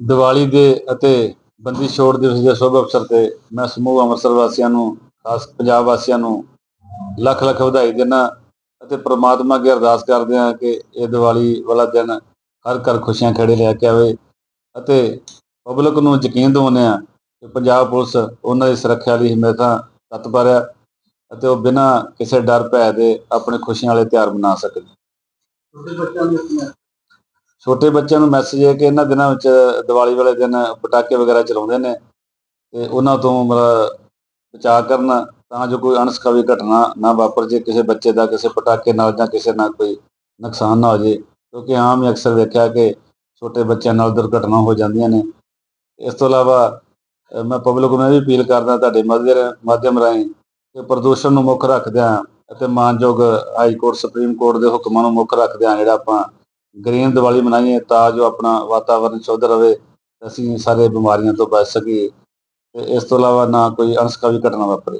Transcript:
ਦੀਵਾਲੀ ਦੇ ਅਤੇ ਬੰਦੀ ਛੋੜ ਦਿਵਸ ਦੇ ਸ਼ੁਭ ਅਵਸਰ ਤੇ ਮੈਂ ਸਮੂਹ ਅੰਮ੍ਰਿਤਸਰ ਵਾਸੀਆਂ ਨੂੰ, ਖਾਸ ਪੰਜਾਬ ਵਾਸੀਆਂ ਨੂੰ ਲੱਖ ਲੱਖ ਵਧਾਈ ਦਿੰਦਾ ਅਤੇ ਪ੍ਰਮਾਤਮਾ ਅੱਗੇ ਅਰਦਾਸ ਕਰਦੇ ਹਾਂ ਕਿ ਇਹ ਦੀਵਾਲੀ ਵਾਲਾ ਦਿਨ ਹਰ ਘਰ ਖੁਸ਼ੀਆਂ ਖੇੜੇ ਲੈ ਕੇ ਆਵੇ ਅਤੇ ਪਬਲਿਕ ਨੂੰ ਯਕੀਨ ਦਿਵਾਉਂਦੇ ਹਾਂ ਕਿ ਪੰਜਾਬ ਪੁਲਿਸ ਉਹਨਾਂ ਦੀ ਸੁਰੱਖਿਆ ਲਈ ਹਮੇਸ਼ਾ ਤਤਪਰ ਹੈ ਅਤੇ ਉਹ ਬਿਨਾਂ ਕਿਸੇ ਡਰ ਭੈ ਦੇ ਆਪਣੇ ਖੁਸ਼ੀਆਂ ਵਾਲੇ ਤਿਉਹਾਰ ਮਨਾ ਸਕਣ ਛੋਟੇ ਬੱਚਿਆਂ ਨੂੰ ਮੈਸੇਜ ਹੈ ਕਿ ਇਹਨਾਂ ਦਿਨਾਂ ਵਿੱਚ ਦੀਵਾਲੀ ਵਾਲੇ ਦਿਨ ਪਟਾਕੇ ਵਗੈਰਾ ਚਲਾਉਂਦੇ ਨੇ ਤੇ ਉਹਨਾਂ ਤੋਂ ਮਤਲਬ ਬਚਾਅ ਕਰਨ ਤਾਂ ਜੋ ਕੋਈ ਅਣਸਖਾਵੀ ਘਟਨਾ ਨਾ ਵਾਪਰ ਜੇ, ਕਿਸੇ ਬੱਚੇ ਦਾ ਕਿਸੇ ਪਟਾਕੇ ਨਾਲ ਜਾਂ ਕਿਸੇ ਨਾਲ ਕੋਈ ਨੁਕਸਾਨ ਨਾ ਹੋ ਜੇ। ਕਿਉਂਕਿ ਆਮ ਹੀ ਅਕਸਰ ਵੇਖਿਆ ਕਿ ਛੋਟੇ ਬੱਚਿਆਂ ਨਾਲ ਦੁਰਘਟਨਾ ਹੋ ਜਾਂਦੀਆਂ ਨੇ। ਇਸ ਤੋਂ ਇਲਾਵਾ ਮੈਂ ਪਬਲਿਕ ਨੂੰ ਇਹ ਵੀ ਅਪੀਲ ਕਰਦਾ ਤੁਹਾਡੇ ਮਾਧਿਅਮ ਮਾਧਿਅਮ ਰਾਹੀਂ ਕਿ ਪ੍ਰਦੂਸ਼ਣ ਨੂੰ ਮੁੱਖ ਰੱਖਦਿਆਂ ਅਤੇ ਮਾਨਯੋਗ ਹਾਈ ਕੋਰਟ, ਸੁਪਰੀਮ ਕੋਰਟ ਦੇ ਹੁਕਮਾਂ ਨੂੰ ਮੁੱਖ ਰੱਖਦਿਆਂ ਜਿਹੜਾ ਆਪਾਂ ਗ੍ਰੀਨ ਦੀਵਾਲੀ ਮਨਾਈਏ ਤਾਂ ਜੋ ਆਪਣਾ ਵਾਤਾਵਰਨ ਸ਼ੁੱਧ ਰਵੇ ਅਸੀਂ ਸਾਰੇ ਬਿਮਾਰੀਆਂ ਤੋਂ ਬਚ ਸਕੀਏ ਤੇ ਇਸ ਤੋਂ ਇਲਾਵਾ ਨਾ ਕੋਈ ਅਣਸਖਾਵੀ ਘਟਨਾ ਵਾਪਰੇ।